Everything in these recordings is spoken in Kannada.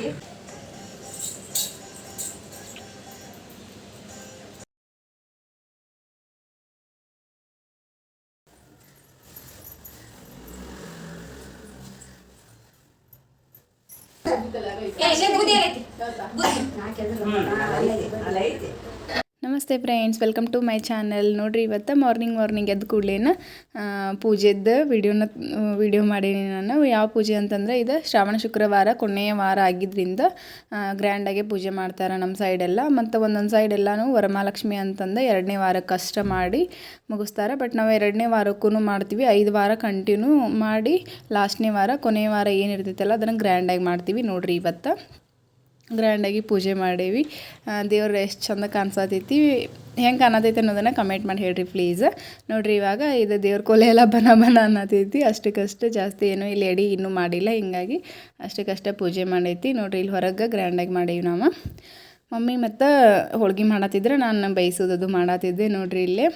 tarde. Ei, gente, vou direto. Vou. Ah, que é ನಮಸ್ತೆ friends welcome to my channel ನೋಡ್ರಿ, ಇವತ್ತು ಮಾರ್ನಿಂಗ್ ಮಾರ್ನಿಂಗ್ ಎದ್ದು ಕೂಡಲೇನ ಪೂಜೆದ್ದು ವಿಡಿಯೋನ ವಿಡಿಯೋ ಮಾಡೀನಿ ನಾನು. ಯಾವ ಪೂಜೆ ಅಂತಂದ್ರೆ ಇದು ಶ್ರಾವಣ ಶುಕ್ರವಾರ ಕೊನೆಯ ವಾರ ಆಗಿದ್ದರಿಂದ ಗ್ರ್ಯಾಂಡಾಗೆ ಪೂಜೆ ಮಾಡ್ತಾರೆ ನಮ್ಮ ಸೈಡೆಲ್ಲ ಮತ್ತು ಒಂದೊಂದು ಸೈಡ್ ಎಲ್ಲನೂ ವರಮಹಾಲಕ್ಷ್ಮಿ ಅಂತಂದು ಎರಡನೇ ವಾರ ಕಷ್ಟ ಮಾಡಿ ಮುಗಿಸ್ತಾರೆ. ಬಟ್ ನಾವು ಎರಡನೇ ವಾರಕ್ಕೂ ಮಾಡ್ತೀವಿ. ಐದು ವಾರ ಕಂಟಿನ್ಯೂ ಮಾಡಿ ಲಾಸ್ಟ್ನೇ ವಾರ ಕೊನೆಯ ವಾರ ಏನಿರ್ತೈತಲ್ಲ ಅದನ್ನು ಗ್ರ್ಯಾಂಡಾಗಿ ಮಾಡ್ತೀವಿ ನೋಡಿರಿ ಇವತ್ತು. ಗ್ರ್ಯಾಂಡಾಗಿ ಪೂಜೆ ಮಾಡೇವಿ. ದೇವ್ರು ಎಷ್ಟು ಚಂದ ಕಾಣಿಸತೈತಿ. ಹೆಂಗೆ ಕಾಣತೈತಿ ಅನ್ನೋದನ್ನು ಕಮೆಂಟ್ ಮಾಡಿ ಹೇಳ್ರಿ ಪ್ಲೀಸ್. ನೋಡಿರಿ ಇವಾಗ ಇದು ದೇವ್ರ ಕೊಲೆ ಎಲ್ಲ ಬನ ಬನ ಅನ್ನತೈತಿ. ಅಷ್ಟಕ್ಕಷ್ಟು ಜಾಸ್ತಿ ಏನು ಇಲ್ಲಿ ಎಡಿ ಇನ್ನೂ ಮಾಡಿಲ್ಲ. ಹಿಂಗಾಗಿ ಅಷ್ಟಕ್ಕಷ್ಟೇ ಪೂಜೆ ಮಾಡೈತಿ. ನೋಡಿರಿ ಇಲ್ಲಿ ಹೊರಗೆ ಗ್ರ್ಯಾಂಡಾಗಿ ಮಾಡೀವಿ ನಾವು. ಮಮ್ಮಿ ಮತ್ತು ಹೋಳ್ಗೆ ಮಾಡತ್ತಿದ್ರೆ ನಾನು ಬೇಯಿಸೋದದು ಮಾಡತ್ತಿದ್ದೆ ನೋಡಿರಿ ಇಲ್ಲೇ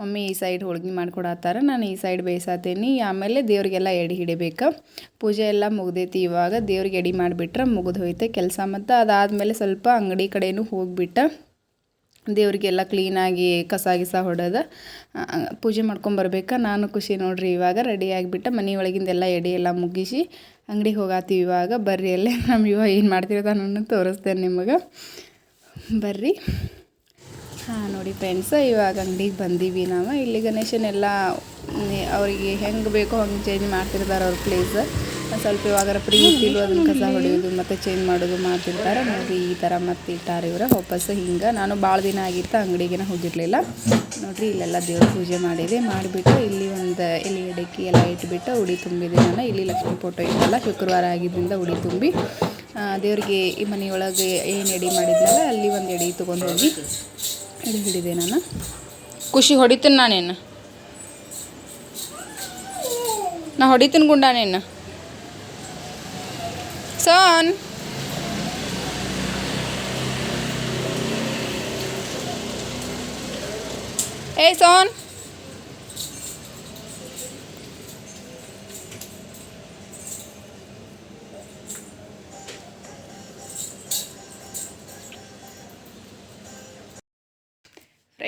ಮಮ್ಮಿ ಈ ಸೈಡ್ ಹೋಳ್ಗೆ ಮಾಡ್ಕೊಡತ್ತಾರ ನಾನು ಈ ಸೈಡ್ ಬೇಯಿಸತ್ತೀನಿ ಆಮೇಲೆ ದೇವ್ರಿಗೆಲ್ಲ ಎಡೆ ಹಿಡಿಬೇಕು. ಪೂಜೆ ಎಲ್ಲ ಮುಗ್ದೈತಿ ಇವಾಗ. ದೇವ್ರಿಗೆ ಎಡೆ ಮಾಡಿಬಿಟ್ರೆ ಮುಗಿದು ಹೋಯ್ತೆ ಕೆಲಸ ಮತ್ತು. ಅದಾದಮೇಲೆ ಸ್ವಲ್ಪ ಅಂಗಡಿ ಕಡೆಯೂ ಹೋಗ್ಬಿಟ್ಟು ದೇವ್ರಿಗೆಲ್ಲ ಕ್ಲೀನಾಗಿ ಕಸ ಗಿಸ ಹೊಡೆದ. ಪೂಜೆ ಮಾಡ್ಕೊಂಬರ್ಬೇಕಾ ನಾನು ಖುಷಿ ನೋಡ್ರಿ ಇವಾಗ ರೆಡಿ ಆಗಿಬಿಟ್ಟು ಮನೆ ಒಳಗಿಂದೆಲ್ಲ ಎಡೆ ಎಲ್ಲ ಮುಗಿಸಿ ಅಂಗಡಿಗೆ ಹೋಗಾತೀವಿ ಇವಾಗ. ಬರ್ರಿ ಅಲ್ಲೇ ನಮ್ಮ ಇವಾಗ ಏನು ಮಾಡ್ತಿರ್ತಾನೆ ಅನ್ನೋದು ತೋರಿಸ್ತೇನೆ ನಿಮಗೆ. ಬರ್ರಿ. ಹಾಂ, ನೋಡಿ ಫ್ರೆಂಡ್ಸ್ ಇವಾಗ ಅಂಗಡಿಗೆ ಬಂದೀವಿ ನಾವು. ಇಲ್ಲಿ ಗಣೇಶನೆಲ್ಲ ಅವರಿಗೆ ಹೆಂಗೆ ಬೇಕೋ ಹಂಗೆ ಚೇಂಜ್ ಮಾಡ್ತಿರ್ತಾರೆ ಅವ್ರ ಪ್ಲೇಸ್ ಸ್ವಲ್ಪ ಇವಾಗ ಫ್ರೀ ಇದ್ದಿಲ್ಲ ಅದನ್ನು ಕಸ ಹೊಡೆಯೋದು ಮತ್ತು ಚೇಂಜ್ ಮಾಡೋದು ಮಾಡ್ತಿರ್ತಾರೆ. ನೋಡಿರಿ ಈ ಥರ ಮತ್ತೆ ಇಟ್ಟಾರೆ ಇವರು. ವಾಪಸ್ ಹಿಂಗೆ. ನಾನು ಭಾಳ ದಿನ ಆಗಿತ್ತು ಅಂಗಡಿಗೆನ ಹೋಗಿರಲಿಲ್ಲ. ನೋಡಿರಿ, ಇಲ್ಲೆಲ್ಲ ದೇವ್ರ ಪೂಜೆ ಮಾಡಿದೆ. ಮಾಡಿಬಿಟ್ಟು ಇಲ್ಲಿ ಒಂದು ಎಲೆ ಅಡಿಕೆ ಎಲ್ಲ ಇಟ್ಬಿಟ್ಟು ಉಡಿ ತುಂಬಿದೆ ನಾನು. ಇಲ್ಲಿ ಲಕ್ಷ್ಮಿ ಫೋಟೋ ಇಟ್ಟಲ್ಲ ಶುಕ್ರವಾರ ಆಗಿದ್ದರಿಂದ ಉಡಿ ತುಂಬಿ. ದೇವರಿಗೆ ಈ ಮನೆಯೊಳಗೆ ಏನು ಎಡಿ ಮಾಡಿದ್ನಲ್ಲ, ಅಲ್ಲಿ ಒಂದು ಎಡಿ ತೊಗೊಂಡು ಹೋಗಿ. ಎಡೆ ಹಿಡಿದೆ ನಾನು ಖುಷಿ ಹೊಡಿತೀನಿ ನಾನೇನು ನಾ ಹೊಡಿತೀನಿ ಗುಂಡಾನೇನು ಸೋನ್ ಏಯ್ ಸೋನ್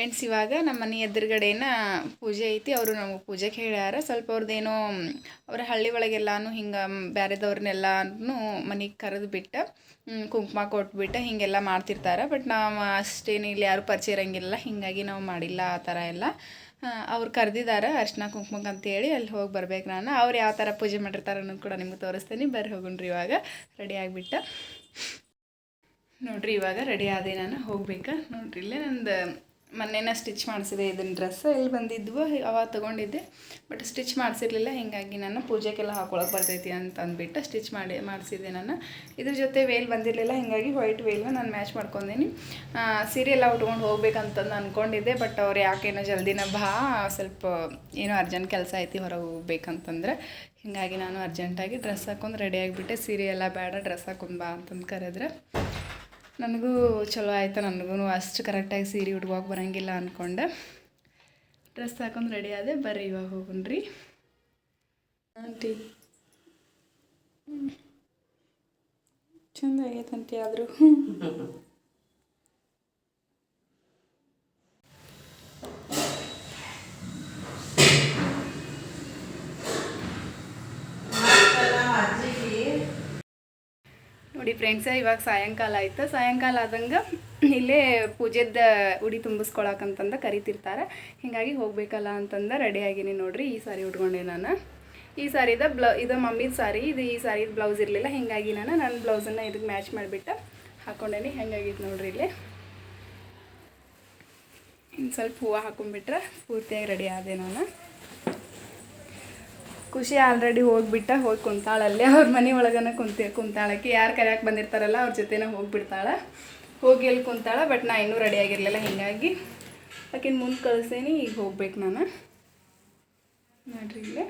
ಫ್ರೆಂಡ್ಸ್ ಇವಾಗ ನಮ್ಮ ಮನೆ ಎದುರುಗಡೆನ ಪೂಜೆ ಐತಿ. ಅವರು ನಮಗೆ ಪೂಜೆಗೆ ಹೇಳ್ಯಾರ. ಸ್ವಲ್ಪ ಅವ್ರದ್ದೇನೋ ಅವ್ರ ಹಳ್ಳಿ ಒಳಗೆಲ್ಲಾನು ಹಿಂಗೆ ಬೇರೆದವ್ರನ್ನೆಲ್ಲಾನು ಮನೆಗೆ ಕರೆದು ಬಿಟ್ಟು ಕುಂಕುಮ ಕೊಟ್ಬಿಟ್ಟು ಹೀಗೆಲ್ಲ ಮಾಡ್ತಿರ್ತಾರೆ. ಬಟ್ ನಾವು ಅಷ್ಟೇನು ಇಲ್ಲಿ ಯಾರು ಪರಿಚಯ ಇರಂಗಿಲ್ಲ. ಹೀಗಾಗಿ ನಾವು ಮಾಡಿಲ್ಲ ಆ ಥರ ಎಲ್ಲ. ಅವ್ರು ಕರೆದಿದ್ದಾರೆ ಅರ್ಶಿನ ಕುಂಕುಮಕ್ಕೆ ಅಂತೇಳಿ ಅಲ್ಲಿ ಹೋಗಿ ಬರ್ಬೇಕು ನಾನು. ಅವ್ರು ಯಾವ ಥರ ಪೂಜೆ ಮಾಡಿರ್ತಾರೆ ಅನ್ನೋದು ಕೂಡ ನಿಮ್ಗೆ ತೋರಿಸ್ತೀನಿ. ಬರ್ರಿ ಹೋಗುಣ್ರಿ ಇವಾಗ. ರೆಡಿ ಆಗಿಬಿಟ್ಟು. ನೋಡ್ರಿ ಇವಾಗ ರೆಡಿ ಆದೆ ನಾನು. ಹೋಗ್ಬೇಕಾ. ನೋಡ್ರಿ ಇಲ್ಲೇ ನಂದು ಮೊನ್ನೆನ ಸ್ಟಿಚ್ ಮಾಡಿಸಿದೆ ಇದನ್ನ ಡ್ರೆಸ್ ಇಲ್ಲಿ ಬಂದಿದ್ವು, ಅವಾಗ ತೊಗೊಂಡಿದ್ದೆ. ಬಟ್ ಸ್ಟಿಚ್ ಮಾಡಿಸಿರ್ಲಿಲ್ಲ, ಹೀಗಾಗಿ ನಾನು ಪೂಜೆಗೆಲ್ಲ ಹಾಕೊಳಕ್ಕೆ ಬರ್ತೈತಿ ಅಂತ ಅಂದ್ಬಿಟ್ಟು ಸ್ಟಿಚ್ ಮಾಡಿ, ಮಾಡಿಸಿದ್ದೆ ನಾನು. ಇದ್ರ ಜೊತೆ ವೇಲ್ ಬಂದಿರಲಿಲ್ಲ, ಹೀಗಾಗಿ ವೈಟ್ ವೇಲ್ನ ನಾನು ಮ್ಯಾಚ್ ಮಾಡ್ಕೊಂಡೀನಿ. ಸೀರೆ ಎಲ್ಲ ಉಟ್ಕೊಂಡು ಹೋಗ್ಬೇಕಂತಂದು ಅಂದ್ಕೊಂಡಿದ್ದೆ ಬಟ್ ಅವ್ರು ಯಾಕೇನೋ ಜಲ್ದಿನ ಬಾ, ಸ್ವಲ್ಪ ಏನೋ ಅರ್ಜೆಂಟ್ ಕೆಲಸ ಐತಿ ಹೊರಗೆ ಹೋಗ್ಬೇಕಂತಂದ್ರೆ. ಹೀಗಾಗಿ ನಾನು ಅರ್ಜೆಂಟಾಗಿ ಡ್ರೆಸ್ ಹಾಕೊಂಡು ರೆಡಿ ಆಗಿಬಿಟ್ಟೆ. ಸೀರೆ ಎಲ್ಲ ಬೇಡ ಡ್ರೆಸ್ ಹಾಕೊಂಡು ಬಾ ಅಂತಂದು ಕರೆದ್ರೆ. ನನಗೂ ಚಲೋ ಆಯ್ತು ನನಗೂ ಅಷ್ಟು ಕರೆಕ್ಟಾಗಿ ಸೀರೆ ಉಟ್ಕೋಕೆ ಬರೋಂಗಿಲ್ಲ ಅಂದ್ಕೊಂಡೆ ಡ್ರೆಸ್ ಹಾಕೊಂಡು ರೆಡಿ ಆದೆ ಬರ್ರಿ ಇವಾಗ ಹೋಗುಣ್ರಿ. ಆಂಟಿ. ಚಂದ ಆಗೈತಂಟಿ ಆದರೂ. ಫ್ರೆಂಡ್ಸ ಇವಾಗ ಸಾಯಂಕಾಲ ಆಯ್ತು. ಸಾಯಂಕಾಲ ಆದಂಗೆ ಇಲ್ಲೇ ಪೂಜೆದ ಉಡಿ ತುಂಬಿಸ್ಕೊಳಕಂತಂದು ಕರಿತಿರ್ತಾರೆ. ಹೀಗಾಗಿ ಹೋಗ್ಬೇಕಲ್ಲ ಅಂತಂದ ರೆಡಿ ಆಗೀನಿ ನೋಡ್ರಿ. ಈ ಸಾರಿ ಉಟ್ಕೊಂಡೆ ನಾನು. ಈ ಸಾರಿದ ಬ್ಲೌ, ಇದು ಮಮ್ಮಿದ ಸಾರಿ, ಇದು ಈ ಸಾರಿದ ಬ್ಲೌಸ್ ಇರಲಿಲ್ಲ. ಹೀಗಾಗಿ ನಾನು ನನ್ನ ಬ್ಲೌಸನ್ನು ಇದಕ್ಕೆ ಮ್ಯಾಚ್ ಮಾಡಿಬಿಟ್ಟು ಹಾಕ್ಕೊಂಡೇನಿ ಹೆಂಗಾಗಿತ್ತು ನೋಡ್ರಿ ಇಲ್ಲಿ. ಇನ್ನು ಸ್ವಲ್ಪ ಹೂವು ಹಾಕೊಂಡ್ಬಿಟ್ರೆ ಪೂರ್ತಿಯಾಗಿ ರೆಡಿ ಆದೆ ನಾನು. ಖುಷಿ ಆಲ್ರೆಡಿ ಹೋಗಿಬಿಟ್ಟ, ಹೋಗಿ ಕುಂತಾಳೆ ಅಲ್ಲೇ. ಅವ್ರ ಮನೆ ಒಳಗನ ಕುಂತಿ, ಕುಂತಾಳಕ್ಕೆ ಯಾರು ಕರೆಯಕ್ಕೆ ಬಂದಿರ್ತಾರಲ್ಲ ಅವ್ರ ಜೊತೆನ ಹೋಗಿಬಿಡ್ತಾಳೆ. ಹೋಗಿ ಎಲ್ಲಿ ಕುಂತಾಳೆ, ಬಟ್ ನಾ ಇನ್ನೂ ರೆಡಿ ಆಗಿರಲಿಲ್ಲ, ಹೀಗಾಗಿ ಆಕಿನ ಮುಂದೆ ಕಳಿಸೇನಿ, ಈಗ ಹೋಗ್ಬೇಕು ನಾನು. ನೋಡ್ರಿ ಇಲ್ಲೇ.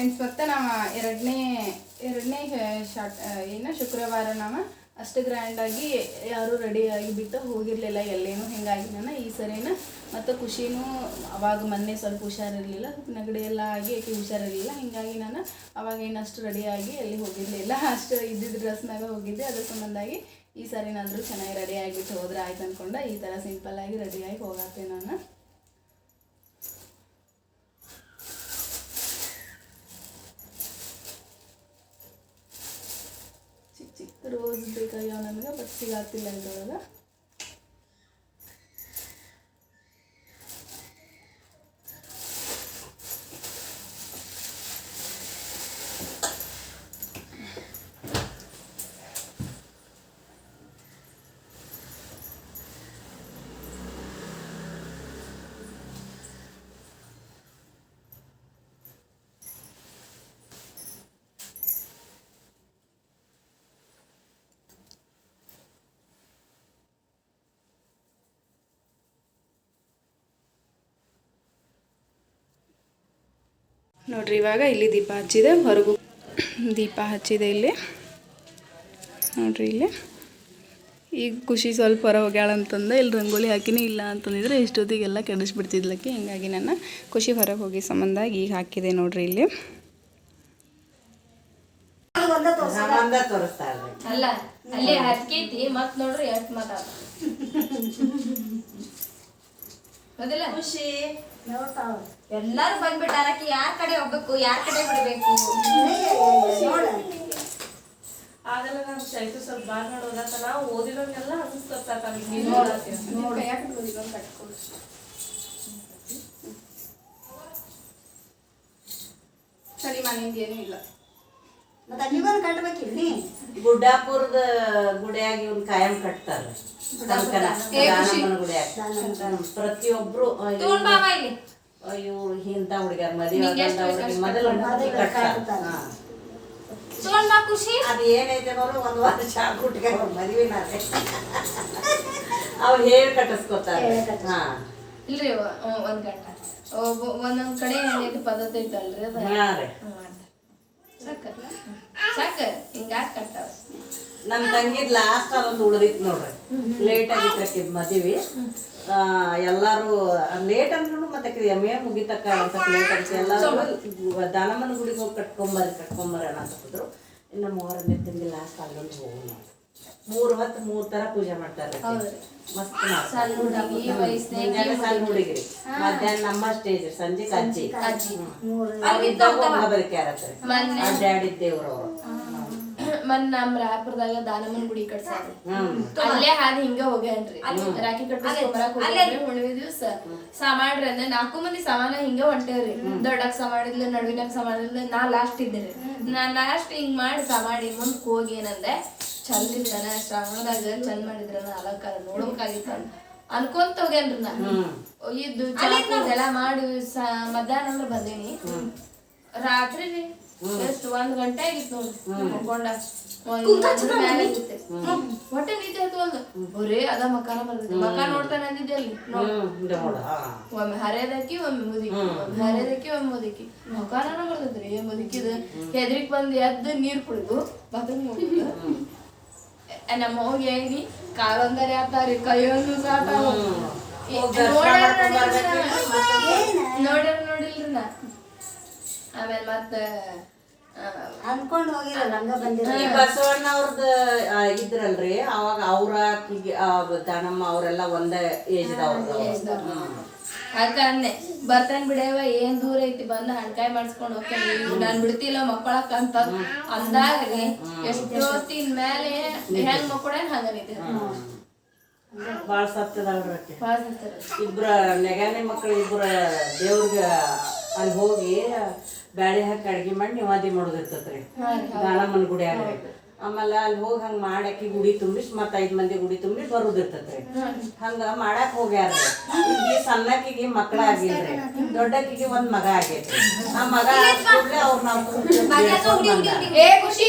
ಫ್ರೆಂಡ್ಸ್ ಮತ್ತೆ ನಾವು ಎರಡನೇ ಎರಡನೇ ಶಾರ್ಟ್ ಏನು, ಶುಕ್ರವಾರ ನಾವು ಅಷ್ಟು ಗ್ರ್ಯಾಂಡಾಗಿ ಯಾರೂ ರೆಡಿಯಾಗಿ ಬಿಟ್ಟು ಹೋಗಿರಲಿಲ್ಲ, ಎಲ್ಲೇನು ಹಿಂಗಾಗಿ ನಾನು ಈ ಸರಿನ ಮತ್ತು ಖುಷಿನೂ ಅವಾಗ ಮೊನ್ನೆ ಸ್ವಲ್ಪ ಹುಷಾರಿರಲಿಲ್ಲ ನೆಗಡಿ ಎಲ್ಲ ಆಗಿ ಆಕೆ ಹುಷಾರಿರಲಿಲ್ಲ ಹಿಂಗಾಗಿ ನಾನು ಅವಾಗ ಏನು ಅಷ್ಟು ರೆಡಿಯಾಗಿ ಎಲ್ಲಿ ಹೋಗಿರಲಿಲ್ಲ ಅಷ್ಟು ಇದ್ದಿದ್ದ ಡ್ರೆಸ್ನಾಗ ಹೋಗಿದ್ದೆ. ಅದ್ರ ಸಂಬಂಧಾಗಿ ಈ ಸರಿನಾದರೂ ಚೆನ್ನಾಗಿ ರೆಡಿ ಆಗಿಬಿಟ್ಟು ಹೋದ್ರೆ ಆಯ್ತು ಅಂದ್ಕೊಂಡು ಈ ಥರ ಸಿಂಪಲ್ಲಾಗಿ ರೆಡಿಯಾಗಿ ಹೋಗತ್ತೆ ನಾನು. ರೋಸ್ ಬೇಕಾಗ್ಯಾವ ನನಗೆ ಬಟ್ ಸಿಗಾತಿಲ್ಲ ಇದ್ರೊಳಗೆ. ನೋಡ್ರಿ ಇವಾಗ ಇಲ್ಲಿ ದೀಪ ಹಚ್ಚಿದೆ ಹೊರಗು ದೀಪ ಹಚ್ಚಿದೆ ಇಲ್ಲಿ. ನೋಡ್ರಿ ಇಲ್ಲಿ. ಈಗ ಖುಷಿ ಸ್ವಲ್ಪ ಹೊರ ಹೋಗ್ಯಾಳ ಅಂತಂದ ಇಲ್ಲಿ ರಂಗೋಲಿ ಹಾಕಿನೇ ಇಲ್ಲ ಅಂತಂದಿದ್ರೆ ಇಷ್ಟೊತ್ತಿಗೆಲ್ಲ ಕೆಡಿಸ್ಬಿಡ್ತಿದ್ಲಕ್ಕೆ ಹಿಂಗಾಗಿ ನಾನು ಖುಷಿ ಹೊರಗೆ ಹೋಗಿ ಸಂಬಂಧ ಈಗ ಹಾಕಿದೆ ನೋಡ್ರಿ ಇಲ್ಲಿ. ಅಲ್ಲ ಅಲ್ಲಿ ಮತ್ ನೋಡ್ರಿ ಎಷ್ಟ್ ಮಾತಾಡ ಖುಷಿ. ಎಲ್ಲಾರು ಬಂದ್ಬಿಟ್ಟಾರ ಯಾರ ಯಾರ್ ಕಡೆ ಹೋಗ್ಬೇಕು ಯಾರ್ ಕಡೆ ಬಿಡ್ಬೇಕು? ಆಗಲ್ಲ ನಾನು ಸ್ವಲ್ಪ ಬಾರ್ ಓದಾತನ ಸರಿ ಇಲ್ಲ. ಮತ್ತೆ ಗುಡ್ಡಾಪುರದ ಗುಡಿಯಾಗಿ ಇವ್ನ ಕಾಯಂ ಕಟ್ತಾರ. ಗುಡಿಯಾಗ. ಪ್ರತಿಯೊಬ್ರು ಅಯ್ಯೋ, ಇಂಥ ಹುಡುಗ್ಯಾರ ಮದುವೆ ಮೊದಲು ಬಾ ಖುಷಿ? ಅದು ಏನೈತೆ ನೋಡು ಒಂದು ವಾರ ಚಾ ಕುಟ್ಗೆ ಮದುವೆನಾರೆ ಅವ್ರು ಹೇಳಿ ಕಟ್ಟಿಸ್ಕೊತಾರೆ ಹಾ. ಇಲ್ರಿ ಒಂದು ಗಂಟೆ. ಒಂದೊಂದ್ ಕಡೆ ಏನೈತೆ ಪದ್ಧತಿ ಐತಲ್ರಿ ಅದು. ಸಾಕ ಸಾಕ ಹಿಂಗಾಕ್ ಕಟ್ಟಾವ ನಮ್ಮ ತಂಗಿದ್ ಲಾಸ್ಟ್ ಅದೊಂದು ಉಳ್ದಿತ್ತು ನೋಡ್ರಿ. ಲೇಟ್ ಆಗಿತ್ತು ಮದುವೆ. ಎಲ್ಲಾರು ಲೇಟ್ ಅಂದ್ರೂ ಮತ್ತೆ ಎಂ ಎಮ್ಮೆ ಮುಗಿತಕ್ಕ ಸ್ವಲ್ಪ ಲೇಟ್ ಆಗಿತ್ತು ಎಲ್ಲಾರು ದಾನಮ್ಮನ ಗುಡಿಗೆ ಹೋಗಿ ಕಟ್ಕೊಂಬರ್ರಿ ಅಂತ ಅನ್ನಕತ್ತಿದ್ರು ಇನ್ನು ಮೂರನೇ ತಿಂಗಳು ಲಾಸ್ಟ್ ಅಲ್ಲೊಂದು ಹೋಗೋಣ. ಮೂರು ಹೊತ್ತು ಮೂರ್ ತರ ಪೂಜೆ ಮಾಡ್ತಾರೆ ಹುಡುಗಿರಿ ಮಧ್ಯಾಹ್ನ ನಮ್ಮ ಸ್ಟೇಜ್ ಸಂಜೆ ಅಜ್ಜಿ. ಅಜ್ಜಿ. ಅವ್ರಿದ್ದಾಗ ಬದುಕ್ಯಾರತ್ರಿ ಮೊನ್ನೆ. ಅಡ್ಡಾಡಿದ್ದೇವ್ರು ಅವರು ಮನ್ ನಮ್ ರಾಯಪುರದಾಗ ದಾನಮ್ಮನ್ ಗುಡಿ ಕಟ್ಸಾರ. ಅಲ್ಲೇ ಹಾದಿ ಹಿಂಗ ಹೋಗ್ಯಾನ್ರಿ. ರಾಖಿ ಕಟ್ಟಿಸ್ಕೊಂಬರಕ್ ಹೋಗ್ಯಾನ್ರಿ ದಿವಸ ಸಾಮಾನ್ರಿ ಅಂದ್ರೆ ನಾಲ್ಕು ಮಂದಿ ಸಾಮಾನ ಹಿಂಗ ಹೊಂಟೇವ್ರಿ. ದೊಡ್ಡಕ್ ಸಮಾಡಿದ್ಲು ನಡುವಿನಾಗ ಸಮಾಡಿದ್ಲ ನಾ ಲಾಸ್ಟ್ ಇದ್ದೇರಿ ನಾ ಲಾಸ್ಟ್ ಹಿಂಗ್ ಮಾಡಿ ಸಾಮಾಡಿ ಮುಂದ್ ಹೋಗಿ ಏನಂದೆ ಚಂದ ಇದ್ರನ ಶ್ರಾವಣದಾಗ ಚಂದ ಮಾಡಿದ್ರನ ಅಲಂಕಾರ ನೋಡ್ಬೇಕಾಗಿತ್ತ. ಅನ್ಕೊಂತ ಹೋಗ್ಯಾನ್ರಿ ನಾ. ಇದ್ದು ಎಲ್ಲ ಮಾಡಿ ಮಧ್ಯಾಹ್ನ ಅಂದ್ರೆ ಬಂದೇನಿ. ರಾತ್ರಿ ರೀ ಎಷ್ಟು? ಒಂದ್ ಗಂಟೆ ಆಗಿತ್ತು ನೋಡ್ರಿ ಮಕ್ಕೊಂಡ. ಹೊಟ್ಟೆ ನಿದ್ದೆ ಆಯ್ತು ಒಂದು. ಬರೇ ಅದ ಮಕಾನ ಬರ್ತೈತಿ ಮಕಾನ ನೋಡ್ತಾನೆ ಅಂದಿದ್ದೆ ಅಲ್ಲಿ. ಒಮ್ಮೆ ಹರೇದಕ್ಕಿ ಒಮ್ಮೆ ಮುದುಕಿ. ಒಮ್ಮೆ ಹರೇದಕ್ಕಿ ಒಮ್ಮೆ ಮುದುಕಿ. ಮಕಾನ ಬರ್ತೈತ್ರಿ ಮುದುಕಿದ. ಹೆದ್ರಿಕ್ ಬಂದ್ ಎದ್ದು ನೀರ್ ಕುಡಿದು ಬಾತ್ರೂಮ್ ಹೋಗುದು ನಮ್ಮ ಹೋಗಿ ಹೇಳಿ ಕಾಲೊಂದರೆ ಆತಾರಿ ಕೈಯೊಂದು ಸಾಟಾವ ನೋಡ್ಯಾರ ಆಮೇಲೆ ಮತ್ತೆ ಅನ್ಕೊಂಡು ಹೋಗಿಲ್ಲ ಹಂಗ ಬಂದಿರ ಈ ಬಸವಣ್ಣ ಅವ್ರದ್ದು ಇದ್ರಲ್ರಿ ಅವಾಗ ಅವ್ರ ದಾನಮ್ಮ ಅವರೆಲ್ಲ ಒಂದೇ ಏಜ್ ಅದ್ಕ ಅಂದೆ ಬರ್ತಾನೆ ಬಿಡವ ಏನ್ ದೂರ ಐತಿ ಬಂದ ಹಣ್ಕಾಯಿ ಮಾಡಿಸ್ಕೊಂಡು ಹೋಗ್ತೇನೆ. ನಾನ್ ಬಿಡ್ತಿಲ್ಲ ಮಕ್ಕಳಕ್ಕ ಅಂತ ಅಂದಾಗ್ರಿ ಎಷ್ಟೊತ್ತಿನ ಮೇಲೆ ಹೆಂಗ್ ಮಕ್ಕಳೇನ್ ಹಂಗನೈತಿ ನಿಂತೆ ಬಾಳ ಸತ್ಯದ. ಇಬ್ರ ನೆಗಾನೆ ಮಕ್ಕಳು ಇಬ್ರ ದೇವ್ರಿಗೆ ಅಲ್ಲಿ ಹೋಗಿ ಬ್ಯಾಳಿ ಹಾಕಿ ಅಡ್ಗೆ ಮಾಡಿ ನಿವಾದಿ ಮಾಡೋದಿರ್ತತ್ರಿ. ದಾನಮ್ಮನ ಗುಡಿಯಾಗ ಆಮೇಲೆ ಅಲ್ಲಿ ಹೋಗಿ ಹಂಗ ಮಾಡಾಕಿ ಗುಡಿ ತುಂಬಿಸಿ ಮತ್ತ ಐದ್ ಮಂದಿ ಗುಡಿ ತುಂಬಿ ಬರೋದಿರ್ತತ್ರಿ. ಹಂಗ ಮಾಡಾಕ್ ಹೋಗ್ಯಾರ. ಈಗ ಸಣ್ಣಕ್ಕಿಗೆ ಮಕ್ಳ ಆಗಿಲ್ರಿ ದೊಡ್ಡಕ್ಕಿಗೆ ಒಂದ್ ಮಗ ಆಗೈತ್ರಿ. ಆ ಮಗ ಅವ್ರು ಅವ್ರ ನಾವು ಖುಷಿ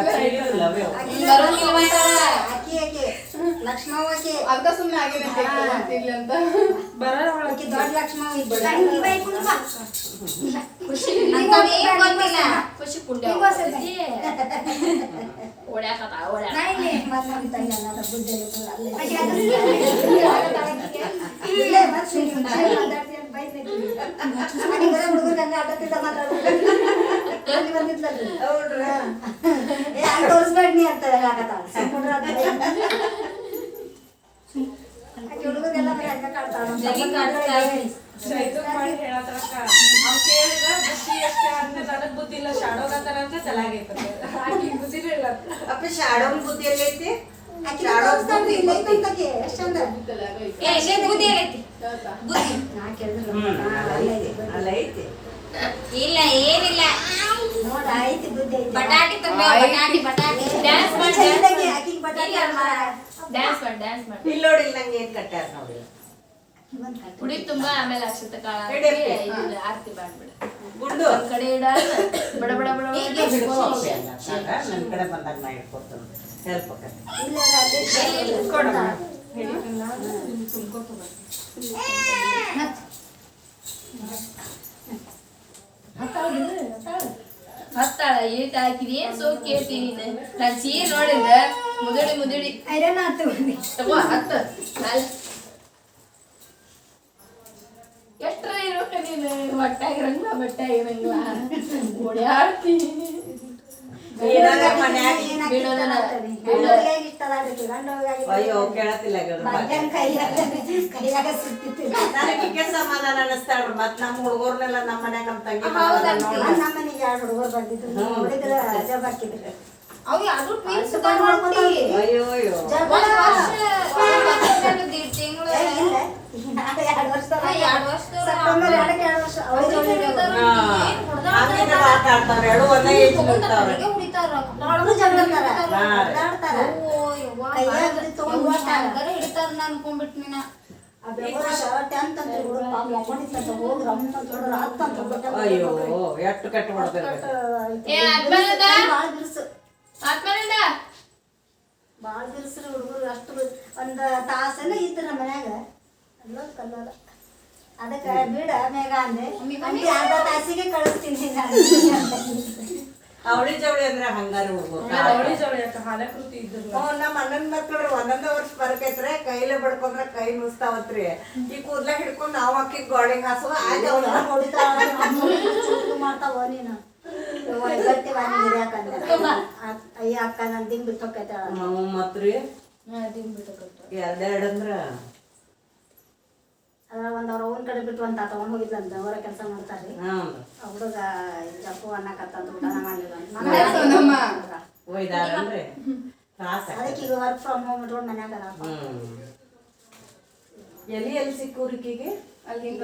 ಅಷ್ಟೊಂದು ತಂದ್ಕೊಡೋದು. ಬಾ ಇಲ್ಲವೇ ಅವು. ಆಕಿ ಬರೋಂಗಿಲ್ಲ ಮತ್ತ. ಆಕಿ ಆಕಿ ಲಕ್ಷ್ಮವ್ವಗೆ ಅರ್ಧ ಸುಮ್ಮನೆ ಆಗಿದೆ ಇಲ್ಲಿ ಅಂತ ಆಕಿ ದೊಡ್ಡ ಲಕ್ಷ್ಮವ್ವ ಇಬ್ಬರು ಖುಷಿ ಅಂತವೇನ್ ಗೊತ್ತಿಲ್ಲ. ಖುಷಿ ಕುಂಡ ಹಿಂಗ್ ಹೊಸದಿ. ಓಡ್ಯಾಕತ್ತ ಓಡ್ಯಾಕ ಮತ್ತೆ ನಮ್ಮ ತಂಗಿ ಅನ್ನೋದು ಬುದ್ಧಿ ಇರ್ತದೆ ಅಲ್ಲೇ. ಇಲ್ಲೇ ಮತ್ತೆ ಸುಮ್ನೆ ಮಾತಾಡ್ತಿ ಅಂತ ಬೈದ್ಬಿಟ್ರು. ಆಕಿ ಬರೋ ಹುಡುಗರು ಹಂಗೆ ಆಟಕ್ಕಿದ್ದ ಮಾತಾಡೋದು. ತೋರಿಸ್ಬೇಡ ನೀ ಅಂತ ಹೇಳಾಕತ್ತಾಳ. ಸುಮ್ನಿರು ಅಂತ ಬೈ. ಆಕಿ ಹುಡುಗರಿಗೆಲ್ಲ ಬರೀ ಹಂಗೆ ಕಾಡ್ತಾಳ. ನಮ್ಮ ಜಗಿ ತಮ್ಮನ್ ಕಾಡ್ತಾ ಮಕ್ಳು ಇದ್ದೀನಿ. ಚೈತು ಮಾಡಿ ಹೇಳತ್ರಕ್ಕ ಅವ್ ಕೇಳಿದ್ರ ಬುದ್ಧಿ ಎಷ್ಟೇ ಅಂದ್ರೆ ನನಗ್ ಬುದ್ಧಿ ಇಲ್ಲ ಶಾಡೋಗತ್ತಾರ ಅಂತ ತಲಾಗೈತದೆ ಆಕಿ ಬುದ್ಧಿನೇ ಇಲ್ಲ ಅಪ್ಪ ಶಾಡೋನ್ ಬುದ್ಧಿ ಎಲ್ಲೈತಿ ಆಕಿ ತೋರಿಸ್ತಾಳ್ರಿ, ಇಲ್ಲ ಐತಂತ ಆಕಿ, ಎಷ್ಟ್ ಚಂದ. ಏ ಇಲ್ಲಿ ಬುದ್ಧಿ ಏನೈತಿ ಬುದ್ಧಿ ನಾ ಕೇಳಿದ್ರು ಹ್ಮ್ ಹಾ, ಅಲ್ಲ ಐತಿ ಐತಿ ಬುದ್ಧಿ. ಅಲ್ಲ ಐತಿ ಇಲ್ಲ ಏನಿಲ್ಲ ಬಟಾಟಿ ತಂದೆ ಬಟಾಟಿ ಬಟಾಟಿ. ಡ್ಯಾನ್ಸ್ ಮಾಡಿ ಡ್ಯಾನ್ಸ್ ಮಾಡಿ ಡ್ಯಾನ್ಸ್ ಮಾಡಿ. ಇಲ್ಲಿ ನೋಡಿ ನಂಗೆ ಏನ್ ಕಟ್ಟ್ಯಾರ ನೋಡಿ. ಉಡಿ ತುಂಬಾ ಆಮೇಲೆ ಅಕ್ಷತ ಕಾಳ. ಆರತಿ ಮಾಡ್ಬಿಡ. ಗುಂಡು ಒಂದ್ ಕಡೆ ಇಡ ಬಡ ಬಡ ಬಡ ಬಡ ಹಿಡ್ಕೊ ಅಪ್ಪಿ ಅಲ್ಲ, ಸಾಕ? ನನ್ ಕಡೆ ಬಂದಾಗ ನಾ ಇಟ್ಕೊಡ್ತೀನಿ ಹೆಲ್ಪ್. ಹತ್ತಾಳ ಏಟ್ ಹಾಕಿದಿ? ಏನ್ ಸೋಕ್ ಕೇಳ್ತೀನಿ ನಾನು? ಸೀರೆ ನೋಡಿದ ಮುದುಡಿ ಮುದುಡಿ. ಐರನ್ ಆತು ತಗೋ ಹತ್ತ. ಎಷ್ಟ್ರ ಇರೋಕ ನೀನು? ಹೊಟ್ಟಾಗಿರಂಗಿಲ್ಲ ಬಟ್ಟೆ ಮನ್ಯಾಗ ಬಿಡೋದನ. ಅಯ್ಯೋ ಸುತ್ತಿತ್ತು. ನನಗೆ ಸಮಾಧಾನ ಮತ್ ನಮ್ಮ ಹುಡುಗರ್ನೆಲ್ಲ ನಮ್ಮ ಮನ್ಯಾಗ ನಮ್ಮ ತಂಗಿ ಹೌದಂತೆ. ಮಕ್ಕಳನ್ನ ನೋಡಿ ನಮ್ಮನೆಗೆ ಎರಡು ಹುಡುಗರು ಬಂದಿದ್ರು. ನೋಡಿದ್ರ ಜಬ್ ಹಾಕಿದ್ರು ಅವು ಯಾರು ಟ್ವಿನ್ಸ್ ಸುತ್ತಾಡ್ ಮಾಡ್ಕೊತಾವ್ರಿ. ಅಯ್ಯೋ ವರ್ಷ. ಎರಡು ವರ್ಷದವ್ರು. ಸೆಪ್ಟೆಂಬರ್ ಎರಡಕ್ಕೆ ಎರಡು ವರ್ಷ. ಮಾತಾಡ್ತಾವ್ರೆ ಎರಡು ಒಂದೇ ಏಜ್ ಹೊಡ್ಬಿಟ್ಟ. ಅಯ್ಯೋ ಎಷ್ಟು ಬಿರುಸು. ಆತ್ಮನಿಂದ? ಭಾಳ ಬಿರುಸ್ರಿ ಹುಡುಗರು ಅಷ್ಟು ಒಂದ ತಾಸೇನ ಇತ್ತು ನಮ್ಮ ಮನ್ಯಾಗ. ಅಲ್ಲೋ ಕಲ್ಲೋಲ ಅದಕ್ಕೆ ಬಿಡ ಮೇಘ ಅಂದೆ ಅಂಟಿ ಅರ್ಧ ತಾಸಿಗೆ ಕಳಿಸ್ತೀನಿ ನಾನು. ಅವಳಿ ಜವಳಿ ಅಂದ್ರೆ ಹಂಗಾರ ಅವಳಿ ಜವಳಿ ಅಂತ ಹಾಲೆ ಕೃತಿ ಇದ್ರು ನಮ್ಮ ಅಣ್ಣನ ಮಕ್ಕಳು ಒಂದೊಂದು ವರ್ಷ ಬರ್ಕೈತ್ರೆ ಕೈಲೇ ಬಡ್ಕೊಂಡ್ರೆ ಕೈ ನುಸ್ತಾವತ್ರಿ ಈ ಕೂದ್ಲ ಹಿಡ್ಕೊಂಡು ನಾವು ಅಕ್ಕಿ ಗೋಡೆಗೆ ಹಾಸುವ ಆಗ ಮಾಡ್ತಾವ ನೀನು. ಅಯ್ಯ ಅಕ್ಕ ನನ್ ದಿಂಗ್ ಬಿಟ್ಟು ಹೋಗ್ತೈತಾಳ ನಾವು ಮತ್ರಿ ಎರಡೆರಡು ಅಂದ್ರ ಅದ್ರ ಒಂದ್ ಅವ್ರ ಅವ್ನ ಕಡೆ ಬಿಟ್ಟು ಅಂತ ತಗೊಂಡು ಹೋಗಿದ್ಲಂತ ಅವರ ಕೆಲಸ ಮಾಡ್ತಾರ್ರಿ ಹ್ಞೂ ಆ ಹುಡುಗ ಜಪ್ಪು ಅನ್ನಕತ್ತಂತ ಊಟನ ತ್ರಾಸ ಅದಕ್ಕೆ ಈಗ ವರ್ಕ್ ಫ್ರಮ್ ಹೋಮ್ ಇಟ್ಕೊಂಡು ಮನ್ಯಾಗ ಎಲ್ಲಿ ಎಲ್ಲಿ ಸಿಕ್ಕೂರಿಕಿಗೆ ಅಲ್ಲಿ ಹಿಂಗ್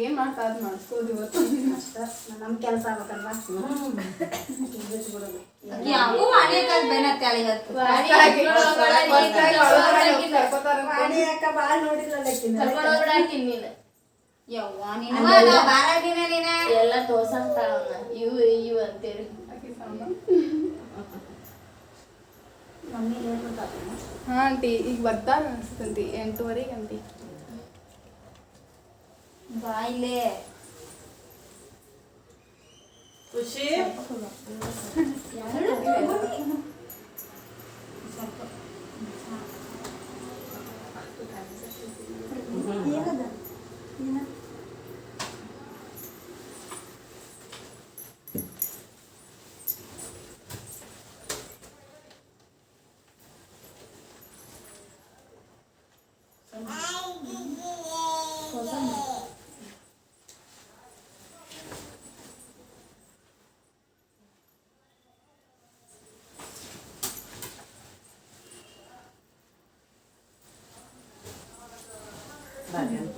ಏನ್ ಮಾಡ್ತಾ ಅದು ಮಾಡಿಸ್ಕೋದು ಇವತ್ತು ಅಷ್ಟ. ನಮ್ ಕೆಲಸ ಆಗ್ಬೇಕಲ್ವಾ? ಇವತ್ತು. ಅಂತ. ಎಲ್ಲ ತೋರ್ಸಂತಾಳ ಅವ್ನ. ಇವು ಇವು ಅಂತೇಳಿ. ಮಮ್ಮಿ. ಹಾ ಆಂಟಿ ಈಗ ಬರ್ತಾರ ಅನ್ಸ್ತಂತಿ ಎಂಟೂವರೆಗೆ ಆಂಟಿ. ಬಾಯ್ಲೆ ಖುಷಿ ಏನದ? ಏನ?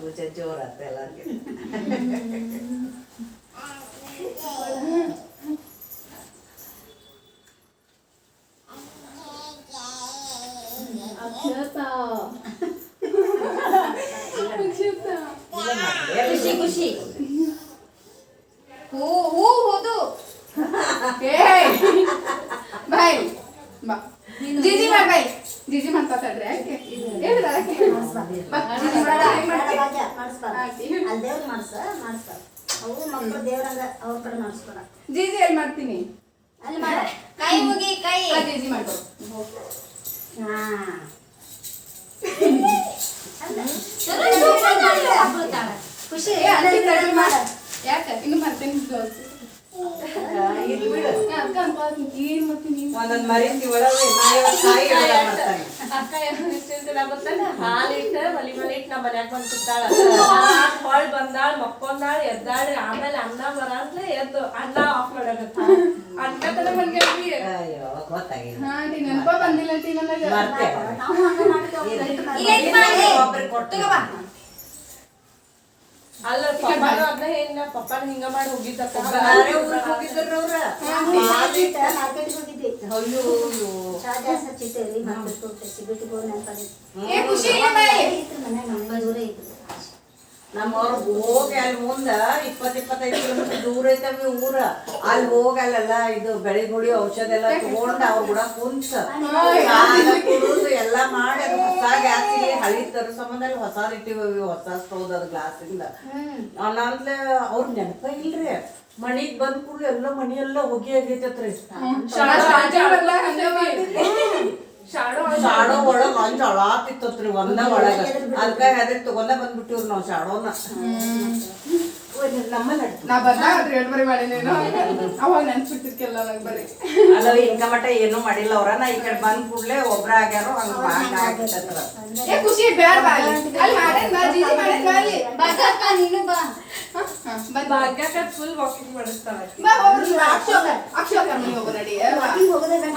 ಮುಂಚೆ ಜೋರಾತ ಎಲ್ಲರಿಗೆ ಖುಷಿ ಖುಷಿ ಹೂ ಹೂ ಹೋದು ಏಯ್ ಬಾಯ್ ಬಾ ಜಿಜಿ ಮಾಡ್ ಬಾಯ್ ಜಿಜಿ ಮಾತಾಡ್ರಿ ಯಾಕೆ ಹೇಳಿದ ಯಾಕೆ ಬಾ, ಜಿಜಿ ಮಾಡ್, ಏನ್ ಮಾಡ್ತಿ? ಮಾಡಿಸ್ಬಾರ ಆಯ್ತು. ಅಲ್ಲಿ ದೇವ್ರು ಮಾಡಿಸ ಮಾಡಿಸ್ಬಾರ ಅವು ಮಕ್ಕಳು ದೇವ್ರಂಗ ಅವ್ರ ಕಡೆ ಮಾಡಿಸ್ಬಾರ ಜಿಜಿ ಎಲ್ಲಿ ಮಾಡ್ತೀನಿ ಕೈ ಮುಗಿ ಕೈ ಜಿಜಿ ಖುಷಿ ಮಾಡ ಮಾಡ ಯಾಕೆ ಇನ್ನು ಮಾಡ್ತೀನಿ ದೋಸೆ ಇಲ್ಲಿ ಬಿಡು ಅಕ್ಕ ಅನ್ಕೋತೀನಿ ಏನ್ ಮಾಡ್ತೀನಿ ಒಂದೊಂದ್ ಮರಿ ಒಳಗೆ ಕಾಯಿ ಎಲ್ಲ ಮಾಡ್ತಾನೆ. ಅಕ್ಕ ಹಾಲಿಟ್ಟು ಒಲಿ ನಮ್ಮ ಮನ್ಯಾಗ ಬಂದ್ ಕುತ್ತಾಳ ಹೊಳ್ ಬಂದಾಳ ಮಕ್ಕೊಂದಾಳ ಎದ್ದಾಳ್ರಿ ಆಮೇಲೆ ಅನ್ನ ಬರ ಅಂದ್ರೆ ಎದ್ದು ಅನ್ನ ಆಫ್ ಮಾಡಕತ್ತ ಮನ್ಗೇವಿ ಅಯ್ಯೋ ಗೊತ್ತಾಗಿಲ್ಲ. ಹಾ ನೀ ನೆನಪ ಬಂದಿಲ್ಲ ಅಂತಿ ನನಗೆ. ಮರ್ತೆ ನಾವು ಹಂಗ ಮಾಡ್ತೇವೆ. ಒಬ್ರಿಗೆ ಬಾ. ಅಲ್ಲ ಪಪ್ಪಾನು ಅದ್ನ ಏನ ಪಪ್ಪಾನ ಹಿಂಗ ಮಾಡಿ ಹೋಗಿದ್ದ ಮಾರ್ಕೆಟ್ ಅಯ್ಯೋ ನಮ್ಮವ್ರ ಹೋಗಿ ಅಲ್ಲಿ ಮುಂದ ಇಪ್ಪತ್ ಇಪ್ಪತ್ತೈದು ಕಿಲೋಮೀಟರ್ ದೂರ ಐತವಿ ಊರ. ಅಲ್ಲಿ ಹೋಗಿ ಅಲ್ಲೆಲ್ಲ ಇದು ಬೆಳಿಗುಡಿ ಔಷಧ ಎಲ್ಲ ತಗೊಂಡ್ ಅವ್ರ ಕೂಡ ಕುಂತ ಕುಡುದು ಎಲ್ಲ ಮಾಡಿ ಅದು ಹೊಸ ಗ್ಯಾಸಿಗೆ ಹಳಿ ತರ ಸಂಬಂಧ ಅಲ್ಲಿ ಹೊಸಾದ್ ಇಟ್ಟಿವಿ ಹೊಸ ಸ್ಟೌವ್ ಅದು ಗ್ಲಾಸಿಂದ. ಅನಂದ್ಲೆ ಅವ್ರ ನೆನಪ ಇಲ್ರಿ. ಮನಿಗ್ ಬಂದ್ ಕೂಡ ಎಲ್ಲ ಮನೆಯೆಲ್ಲ ಎಲ್ಲ ಹೊಗೆ ಆಗೈತತ್ರಿ ಶಾಡೋ ಶಾಡೋ ಒಳಗ ಅಂಜ ಅಳಾತಿತ್ತತ್ರಿ ಒಂದ ಒಳಗ. ಅದಕ್ಕ ಹೆದರಿ ತಗೊಂಡ ಬಂದ್ಬಿಟ್ಟಿವ್ರಿ ನಾವ್ ಶಾಡೋನ ನಾ ಬಂದಾಗ ರೇಟ್ ಬರಿ ಮಾಡಿನೇನು ಅವಾಗ ನೆನ್ಸ್ಬಿಟ್ಟಿರ್ಕೆಲ್ಲ ನಂಗೆ ಬರೀ. ಅಲ್ಲ ಹಿಂಗ ಮಟ್ಟ ಏನೂ ಮಾಡಿಲ್ಲ ಅವ್ರ. ನಾ ಈ ಕಡೆ ಬಂದ್ ಕೂಡ್ಲೆ ಒಬ್ರ ಆಗ್ಯಾರೋ ಹಂಗ ಏ ಖುಷಿ ಬಾ ಅಲ್ಲಿ. ಅಲ್ಲಿ ಮಾಡೇನ್ ಬಾ ಜಿಜಿ ಮಾಡೇನ್ ಬಾ ಅಲ್ಲಿ. ಬಾಗಕ್ಕ ನೀನು ಬಾ. ಹಾ, ಹಾ, ಬಂದ್ ಭಾಗ್ಯಕ್ಕ ಫುಲ್ ವಾಕಿಂಗ್ ಮಾಡಿಸ್ತಾಳ. ಬಾ ಹೋಗ್ರಿ ಅಕ್ಷೋಕ ಅಕ್ಷೋಕ ಮನೆ ಹೋಗು ನಡಿ ವಾಕಿಂಗ್ ಹೋಗೋದೇ ಬೇಡ.